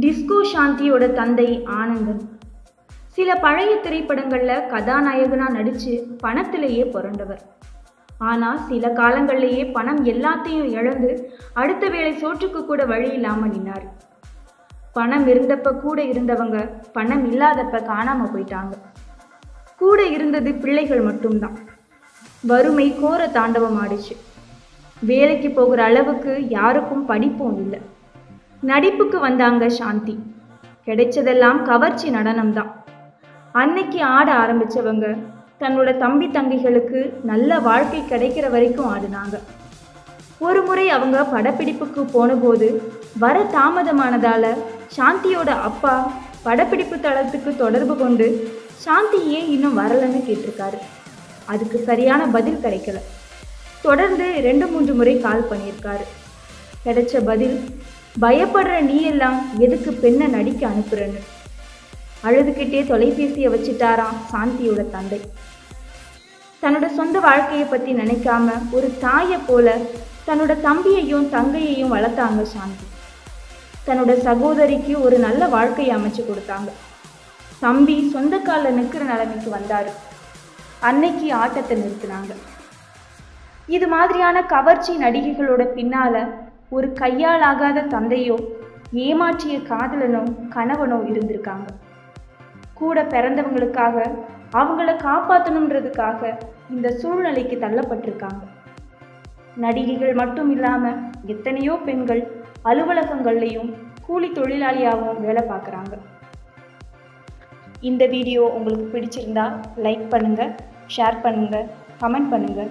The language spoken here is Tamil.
டிஸ்கோ சாந்தியோட தந்தை ஆனந்தன். சில பழைய திரைப்படங்களில் கதாநாயகனாக நடித்து பணத்திலேயே புரண்டவர். ஆனால் சில காலங்களிலேயே பணம் எல்லாத்தையும் இழந்து அடுத்த வேளை சோற்றுக்கு கூட வழி இல்லாமல் நின்னார். பணம் இருந்தப்ப கூட இருந்தவங்க பணம் இல்லாதப்ப காணாம போயிட்டாங்க. கூட இருந்தது பிள்ளைகள் மட்டும்தான். வறுமை கோர தாண்டவம் ஆடிச்சு வேலைக்கு போகிற அளவுக்கு யாருக்கும் படிப்பும் இல்லை. நடிப்புக்கு வந்தாங்க சாந்தி. கிடைச்சதெல்லாம் கவர்ச்சி நடனம்தான். அன்னைக்கு ஆட ஆரம்பிச்சவங்க தன்னோட தம்பி தங்கைகளுக்கு நல்ல வாழ்க்கை கிடைக்கிற வரைக்கும் ஆடினாங்க. ஒரு முறை அவங்க படப்பிடிப்புக்கு போனபோது வர தாமதமானதால சாந்தியோட அப்பா படப்பிடிப்பு தளத்துக்கு தொடர்பு கொண்டு சாந்தி ஏன் இன்னும் வரலன்னு கேட்டிருக்காரு. அதுக்கு சரியான பதில் கிடைக்கல. தொடர்ந்து ரெண்டு மூன்று முறை கால் பண்ணியிருக்காரு. கிடைச்ச பதில் பயப்படுற நீ எல்லாம் எதுக்கு பெண்ணை நடிக்க அனுப்புறன்னு? அழுதுகிட்டே தொலைபேசியை வச்சுட்டாராம் சாந்தியோட தந்தை. தன்னோட சொந்த வாழ்க்கையை பற்றி நினைக்காம ஒரு தாயை போல தன்னோட தம்பியையும் தங்கையையும் வளர்த்தாங்க சாந்தி. தன்னோட சகோதரிக்கு ஒரு நல்ல வாழ்க்கையை அமைச்சு கொடுத்தாங்க. தம்பி சொந்த காலில் நிற்கிற நிலைமைக்கு வந்தாரு. அன்னைக்கு ஆட்டத்தை நிறுத்தினாங்க. இது மாதிரியான கவர்ச்சி நடிகைகளோட பின்னால ஒரு கையால் ஆகாத தந்தையோ ஏமாற்றிய காதலனோ கணவனோ இருந்திருக்காங்க. கூட பிறந்தவங்களுக்காக அவங்கள காப்பாற்றணுன்றதுக்காக இந்த சூழ்நிலைக்கு தள்ளப்பட்டிருக்காங்க. நடிகைகள் மட்டும் இல்லாமல் எத்தனையோ பெண்கள் அலுவலகங்கள்லையும் கூலி தொழிலாளியாகவும் வேலை பார்க்குறாங்க. இந்த வீடியோ உங்களுக்கு பிடிச்சிருந்தா லைக் பண்ணுங்கள் ஷேர் பண்ணுங்கள் கமெண்ட் பண்ணுங்கள்